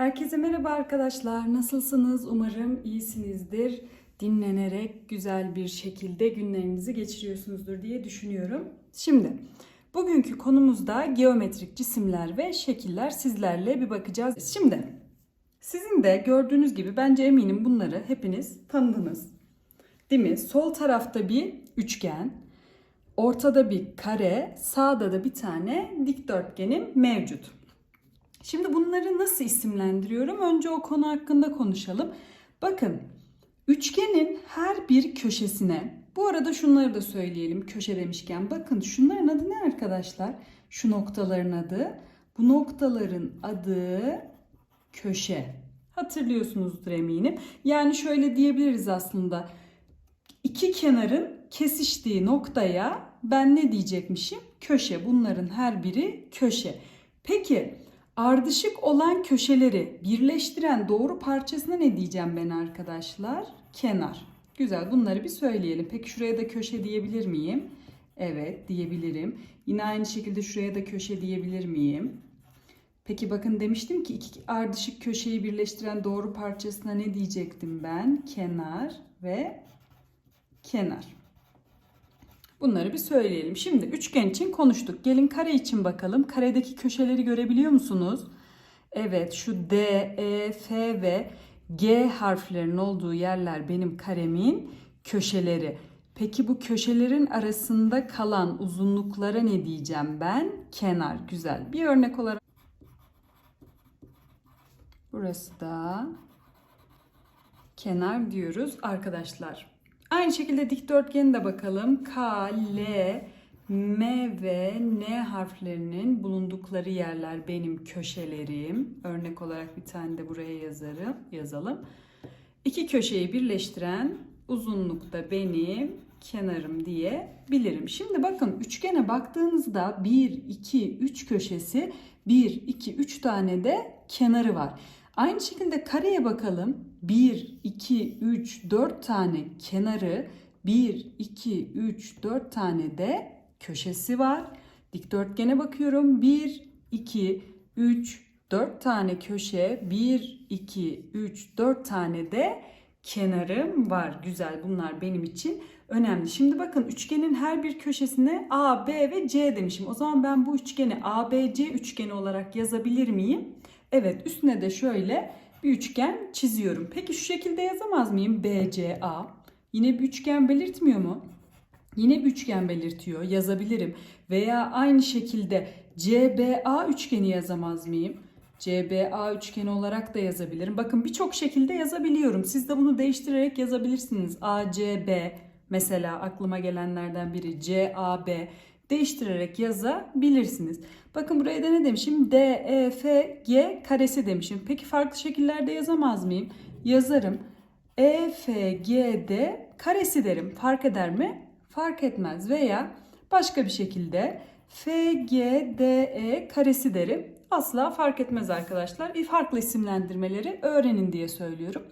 Herkese merhaba arkadaşlar. Nasılsınız? Umarım iyisinizdir. Dinlenerek güzel bir şekilde günlerinizi geçiriyorsunuzdur diye düşünüyorum. Şimdi bugünkü konumuzda geometrik cisimler ve şekiller sizlerle bir bakacağız. Şimdi sizin de gördüğünüz gibi bence eminim bunları hepiniz tanıdınız. Değil mi? Sol tarafta bir üçgen, ortada bir kare, sağda da bir tane dikdörtgenim mevcut. Şimdi bunları nasıl isimlendiriyorum? Önce o konu hakkında konuşalım. Bakın üçgenin her bir köşesine bu arada şunları da söyleyelim köşe demişken. Bakın şunların adı ne arkadaşlar? Şu noktaların adı. Bu noktaların adı köşe. Hatırlıyorsunuzdur eminim. Yani şöyle diyebiliriz aslında. İki kenarın kesiştiği noktaya ben ne diyecekmişim? Köşe. Bunların her biri köşe. Peki ardışık olan köşeleri birleştiren doğru parçasına ne diyeceğim ben arkadaşlar? Kenar. Güzel bunları bir söyleyelim. Peki şuraya da köşe diyebilir miyim? Evet diyebilirim. Yine aynı şekilde şuraya da köşe diyebilir miyim? Peki bakın demiştim ki iki ardışık köşeyi birleştiren doğru parçasına ne diyecektim ben? Kenar ve kenar. Bunları bir söyleyelim. Şimdi üçgen için konuştuk. Gelin kare için bakalım. Karedeki köşeleri görebiliyor musunuz? Evet şu D, E, F ve G harflerinin olduğu yerler benim karemin köşeleri. Peki bu köşelerin arasında kalan uzunluklara ne diyeceğim ben? Kenar. Güzel. Bir örnek olarak burası da kenar diyoruz arkadaşlar. Aynı şekilde dikdörtgeni de bakalım. K, L, M ve N harflerinin bulundukları yerler benim köşelerim. Örnek olarak bir tane de buraya yazarım, yazalım. İki köşeyi birleştiren uzunluk da benim kenarım diyebilirim. Şimdi bakın üçgene baktığınızda 1, 2, 3 köşesi 1, 2, 3 tane de kenarı var. Aynı şekilde kareye bakalım. 1, 2, 3, 4 tane kenarı, 1, 2, 3, 4 tane de köşesi var. Dikdörtgene bakıyorum. 1, 2, 3, 4 tane köşe, 1, 2, 3, 4 tane de kenarım var. Güzel bunlar benim için önemli. Şimdi bakın üçgenin her bir köşesine A, B ve C demişim. O zaman ben bu üçgeni ABC üçgeni olarak yazabilir miyim? Evet üstüne de şöyle bir üçgen çiziyorum. Peki şu şekilde yazamaz mıyım? BCA. Yine bir üçgen belirtmiyor mu? Yine bir üçgen belirtiyor. Yazabilirim. Veya aynı şekilde CBA üçgeni yazamaz mıyım? CBA üçgeni olarak da yazabilirim. Bakın birçok şekilde yazabiliyorum. Siz de bunu değiştirerek yazabilirsiniz. ACB mesela aklıma gelenlerden biri CAB değiştirerek yazabilirsiniz. Bakın buraya da ne demişim? D, E, F, G karesi demişim. Peki farklı şekillerde yazamaz mıyım? Yazarım. E, F, G, D karesi derim. Fark eder mi? Fark etmez. Veya başka bir şekilde F, G, D, E karesi derim. Asla fark etmez arkadaşlar. Farklı isimlendirmeleri öğrenin diye söylüyorum.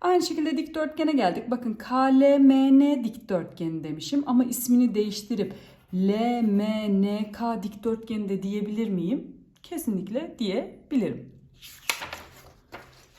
Aynı şekilde dikdörtgene geldik. Bakın KLMN dikdörtgeni demişim ama ismini değiştirip LMNK dikdörtgeni de diyebilir miyim? Kesinlikle diyebilirim.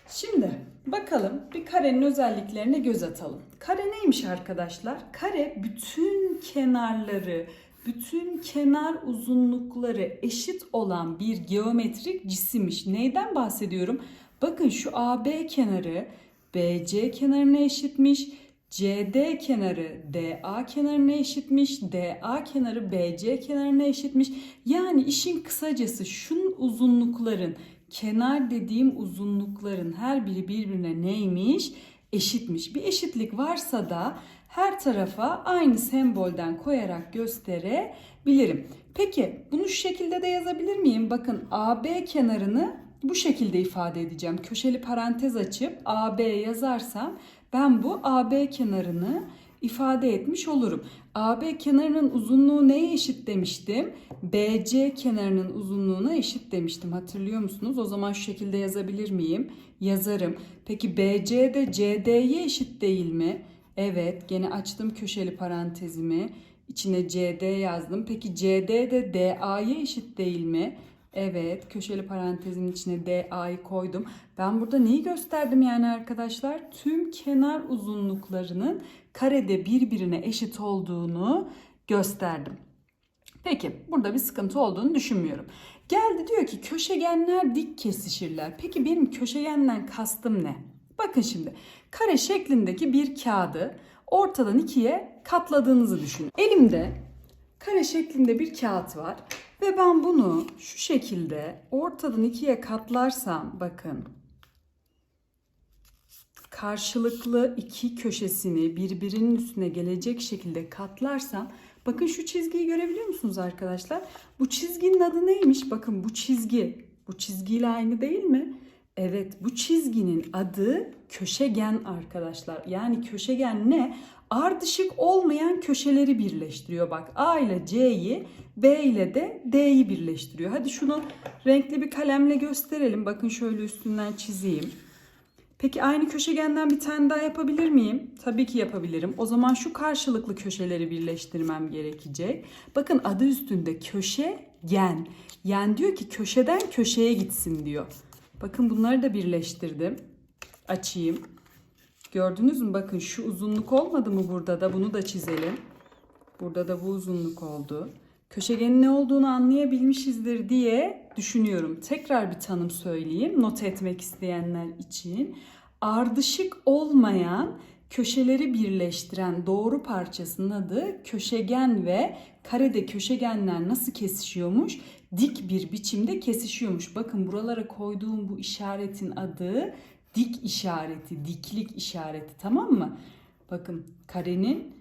Şimdi bakalım bir karenin özelliklerine göz atalım. Kare neymiş arkadaşlar? Kare bütün kenarları, bütün kenar uzunlukları eşit olan bir geometrik cisimmiş. Neyden bahsediyorum? Bakın şu AB kenarı BC kenarına eşitmiş. CD kenarı DA kenarına eşitmiş. DA kenarı BC kenarına eşitmiş. Yani işin kısacası şunun uzunlukların kenar dediğim uzunlukların her biri birbirine neymiş? Eşitmiş. Bir eşitlik varsa da her tarafa aynı sembolden koyarak gösterebilirim. Peki bunu şu şekilde de yazabilir miyim? Bakın AB kenarını bu şekilde ifade edeceğim. Köşeli parantez açıp AB yazarsam ben bu AB kenarını ifade etmiş olurum. AB kenarının uzunluğu neye eşit demiştim? BC kenarının uzunluğuna eşit demiştim. Hatırlıyor musunuz? O zaman şu şekilde yazabilir miyim? Yazarım. Peki BC de CD'ye eşit değil mi? Evet, gene açtım köşeli parantezimi. İçine CD yazdım. Peki CD de DA'ya eşit değil mi? Evet, köşeli parantezin içine DA'yı koydum. Ben burada neyi gösterdim yani arkadaşlar? Tüm kenar uzunluklarının karede birbirine eşit olduğunu gösterdim. Peki, burada bir sıkıntı olduğunu düşünmüyorum. Geldi diyor ki köşegenler dik kesişirler. Peki benim köşegenden kastım ne? Bakın şimdi, kare şeklindeki bir kağıdı ortadan ikiye katladığınızı düşünün. Elimde kare şeklinde bir kağıt var ve ben bunu şu şekilde ortadan ikiye katlarsam bakın karşılıklı iki köşesini birbirinin üstüne gelecek şekilde katlarsam bakın şu çizgiyi görebiliyor musunuz arkadaşlar? Bu çizginin adı neymiş? Bakın bu çizgi bu çizgiyle aynı değil mi? Evet bu çizginin adı köşegen arkadaşlar. Yani köşegen ne? Ardışık olmayan köşeleri birleştiriyor. Bak A ile C'yi B ile de D'yi birleştiriyor. Hadi şunu renkli bir kalemle gösterelim. Bakın şöyle üstünden çizeyim. Peki aynı köşegenden bir tane daha yapabilir miyim? Tabii ki yapabilirim. O zaman şu karşılıklı köşeleri birleştirmem gerekecek. Bakın adı üstünde köşegen. Yani diyor ki köşeden köşeye gitsin diyor. Bakın bunları da birleştirdim. Açayım. Gördünüz mü? Bakın şu uzunluk olmadı mı burada da? Bunu da çizelim. Burada da bu uzunluk oldu. Köşegenin ne olduğunu anlayabilmişizdir diye düşünüyorum. Tekrar bir tanım söyleyeyim not etmek isteyenler için. Ardışık olmayan köşeleri birleştiren doğru parçasının adı köşegen ve karede köşegenler nasıl kesişiyormuş? Dik bir biçimde kesişiyormuş. Bakın buralara koyduğum bu işaretin adı dik işareti, diklik işareti tamam mı? Bakın karenin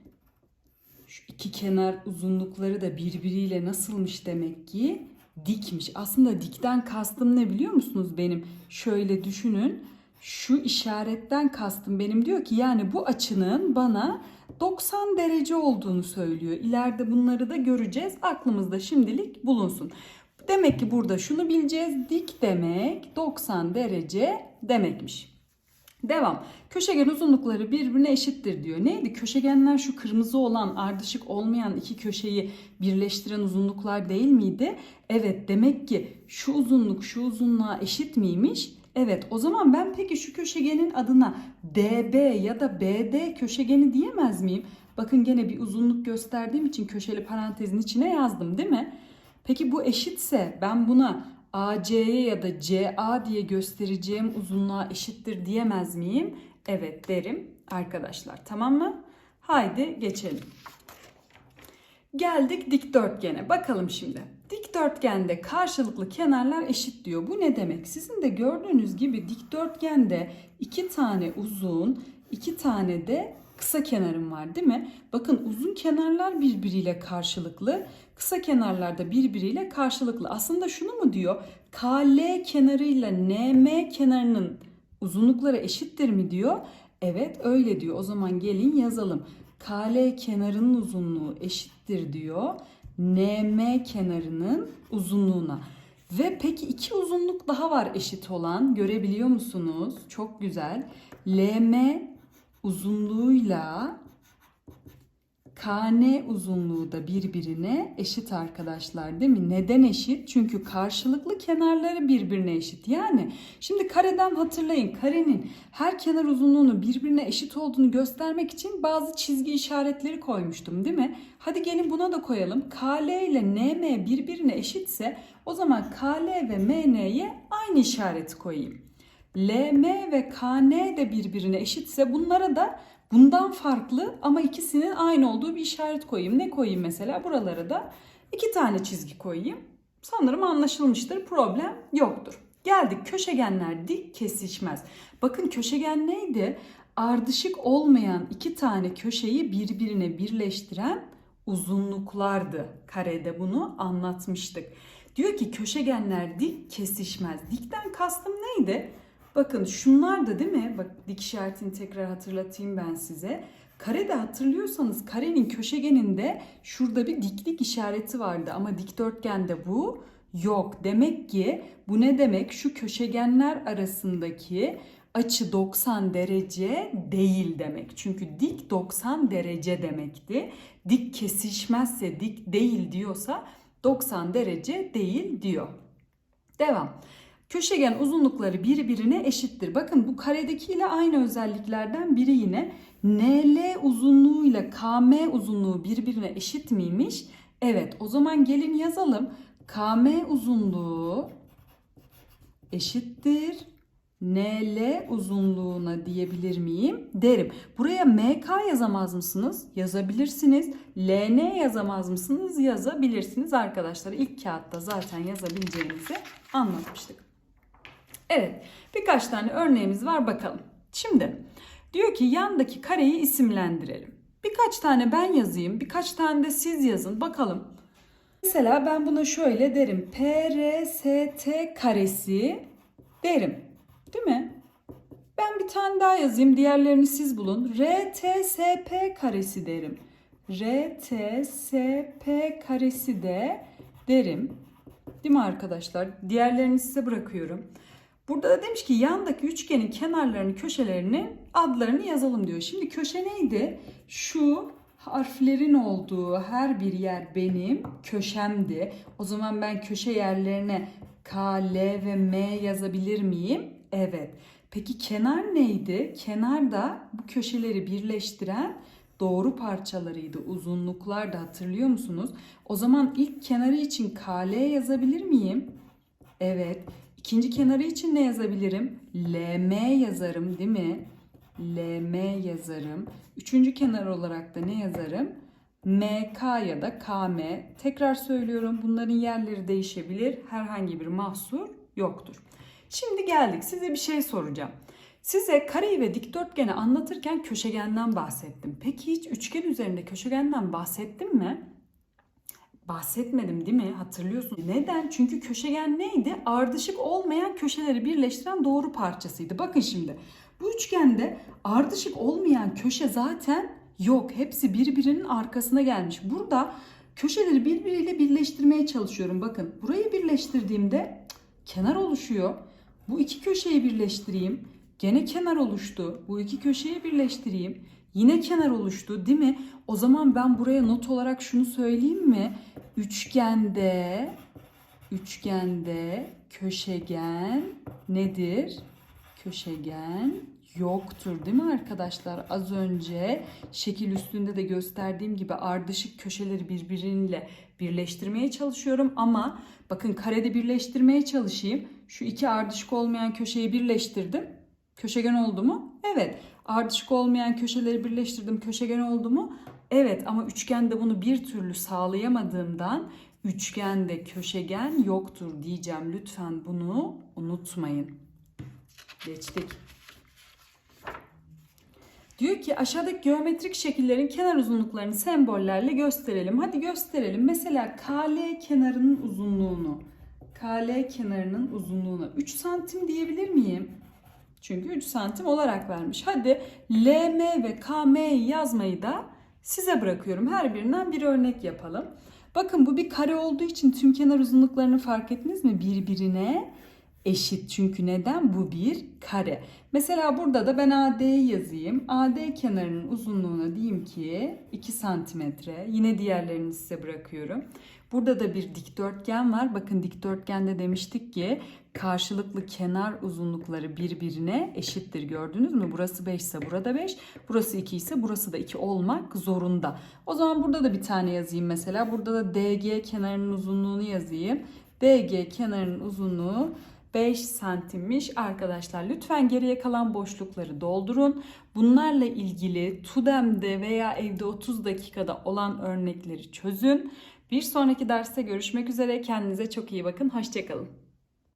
şu iki kenar uzunlukları da birbiriyle nasılmış demek ki? Dikmiş. Aslında dikten kastım ne biliyor musunuz benim? Şöyle düşünün. Şu işaretten kastım benim diyor ki yani bu açının bana 90 derece olduğunu söylüyor. İleride bunları da göreceğiz. Aklımızda şimdilik bulunsun. Demek ki burada şunu bileceğiz. Dik demek 90 derece demekmiş. Devam. Köşegen uzunlukları birbirine eşittir diyor. Neydi? Köşegenler şu kırmızı olan ardışık olmayan iki köşeyi birleştiren uzunluklar değil miydi? Evet demek ki şu uzunluk şu uzunluğa eşit miymiş? Evet o zaman ben peki şu köşegenin adına DB ya da BD köşegeni diyemez miyim? Bakın gene bir uzunluk gösterdiğim için köşeli parantezin içine yazdım değil mi? Peki bu eşitse ben buna AC'ye ya da CA diye göstereceğim uzunluğa eşittir diyemez miyim? Evet derim arkadaşlar. Tamam mı? Haydi geçelim. Geldik dikdörtgene. Bakalım şimdi. Dikdörtgende karşılıklı kenarlar eşit diyor. Bu ne demek? Sizin de gördüğünüz gibi dikdörtgende iki tane uzun, iki tane de kısa kenarım var değil mi? Bakın uzun kenarlar birbiriyle karşılıklı, kısa kenarlar da birbiriyle karşılıklı. Aslında şunu mu diyor? KL kenarıyla NM kenarının uzunlukları eşittir mi diyor? Evet öyle diyor. O zaman gelin yazalım. KL kenarının uzunluğu eşittir diyor. NM kenarının uzunluğuna. Ve peki iki uzunluk daha var eşit olan. Görebiliyor musunuz? Çok güzel. LM uzunluğuyla KN uzunluğu da birbirine eşit arkadaşlar değil mi? Neden eşit? Çünkü karşılıklı kenarları birbirine eşit. Yani şimdi kareden hatırlayın. Karenin her kenar uzunluğunu birbirine eşit olduğunu göstermek için bazı çizgi işaretleri koymuştum değil mi? Hadi gelin buna da koyalım. KL ile NM birbirine eşitse o zaman KL ve MN'ye aynı işareti koyayım. LM ve KN de birbirine eşitse bunlara da bundan farklı ama ikisinin aynı olduğu bir işaret koyayım. Ne koyayım mesela? Buralara da iki tane çizgi koyayım. Sanırım anlaşılmıştır. Problem yoktur. Geldik köşegenler dik kesişmez. Bakın köşegen neydi? Ardışık olmayan iki tane köşeyi birbirine birleştiren uzunluklardı. Karede bunu anlatmıştık. Diyor ki köşegenler dik kesişmez. Dikten kastım neydi? Bakın şunlar da değil mi? Bak dik işaretini tekrar hatırlatayım ben size. Karede hatırlıyorsanız karenin köşegeninde şurada bir diklik işareti vardı ama dikdörtgende bu yok. Demek ki bu ne demek? Şu köşegenler arasındaki açı 90 derece değil demek. Çünkü dik 90 derece demekti. Dik kesişmezse dik değil diyorsa 90 derece değil diyor. Devam. Köşegen uzunlukları birbirine eşittir. Bakın bu karedekiyle aynı özelliklerden biri yine. NL uzunluğuyla KM uzunluğu birbirine eşit miymiş? Evet o zaman gelin yazalım. KM uzunluğu eşittir. NL uzunluğuna diyebilir miyim? Derim. Buraya MK yazamaz mısınız? Yazabilirsiniz. LN yazamaz mısınız? Yazabilirsiniz arkadaşlar. İlk kağıtta zaten yazabileceğinizi anlatmıştık. Evet, birkaç tane örneğimiz var bakalım. Şimdi diyor ki yandaki kareyi isimlendirelim. Birkaç tane ben yazayım, birkaç tane de siz yazın bakalım. Mesela ben buna şöyle derim. PRST karesi derim. Değil mi? Ben bir tane daha yazayım. Diğerlerini siz bulun. RTSP karesi derim. RTSP karesi de derim. Değil mi arkadaşlar? Diğerlerini size bırakıyorum. Burada da demiş ki yandaki üçgenin kenarlarını, köşelerini adlarını yazalım diyor. Şimdi köşe neydi? Şu harflerin olduğu her bir yer benim köşemdi. O zaman ben köşe yerlerine K, L ve M yazabilir miyim? Evet. Peki kenar neydi? Kenar da bu köşeleri birleştiren doğru parçalarıydı. Uzunluklar da hatırlıyor musunuz? O zaman ilk kenarı için KL yazabilir miyim? Evet. İkinci kenarı için ne yazabilirim? LM yazarım değil mi? LM yazarım. Üçüncü kenar olarak da ne yazarım? MK ya da KM. Tekrar söylüyorum bunların yerleri değişebilir. Herhangi bir mahsur yoktur. Şimdi geldik size bir şey soracağım. Size kareyi ve dikdörtgeni anlatırken köşegenden bahsettim. Peki hiç üçgen üzerinde köşegenden bahsettim mi? Bahsetmedim değil mi? Hatırlıyorsun. Neden? Çünkü köşegen neydi? Ardışık olmayan köşeleri birleştiren doğru parçasıydı. Bakın şimdi. Bu üçgende ardışık olmayan köşe zaten yok. Hepsi birbirinin arkasına gelmiş. Burada köşeleri birbiriyle birleştirmeye çalışıyorum. Bakın burayı birleştirdiğimde kenar oluşuyor. Bu iki köşeyi birleştireyim. Gene kenar oluştu. Bu iki köşeyi birleştireyim. Yine kenar oluştu değil mi? O zaman ben buraya not olarak şunu söyleyeyim mi? Üçgende üçgende köşegen nedir? Köşegen yoktur değil mi arkadaşlar? Az önce şekil üstünde de gösterdiğim gibi ardışık köşeleri birbiriyle birleştirmeye çalışıyorum ama bakın karede birleştirmeye çalışayım. Şu iki ardışık olmayan köşeyi birleştirdim. Köşegen oldu mu? Evet. Ardışık olmayan köşeleri birleştirdim. Köşegen oldu mu? Evet ama üçgende bunu bir türlü sağlayamadığımdan üçgende köşegen yoktur diyeceğim. Lütfen bunu unutmayın. Geçtik. Diyor ki aşağıdaki geometrik şekillerin kenar uzunluklarını sembollerle gösterelim. Hadi gösterelim. Mesela KL kenarının uzunluğunu, KL kenarının uzunluğuna 3 santim diyebilir miyim? Çünkü 3 santim olarak vermiş. Hadi LM ve KM'yi yazmayı da size bırakıyorum. Her birinden bir örnek yapalım. Bakın bu bir kare olduğu için tüm kenar uzunluklarını fark ettiniz mi? Birbirine eşit. Çünkü neden? Bu bir kare. Mesela burada da ben AD'yi yazayım. AD kenarının uzunluğuna diyeyim ki 2 santimetre. Yine diğerlerini size bırakıyorum. Burada da bir dikdörtgen var. Bakın dikdörtgende demiştik ki karşılıklı kenar uzunlukları birbirine eşittir. Gördünüz mü? Burası 5 ise burada 5. Burası 2 ise burası da 2 olmak zorunda. O zaman burada da bir tane yazayım mesela. Burada da DG kenarının uzunluğunu yazayım. DG kenarının uzunluğu 5 santimmiş arkadaşlar. Lütfen geriye kalan boşlukları doldurun. Bunlarla ilgili TUDEM'de veya evde 30 dakikada olan örnekleri çözün. Bir sonraki derste görüşmek üzere. Kendinize çok iyi bakın. Hoşçakalın.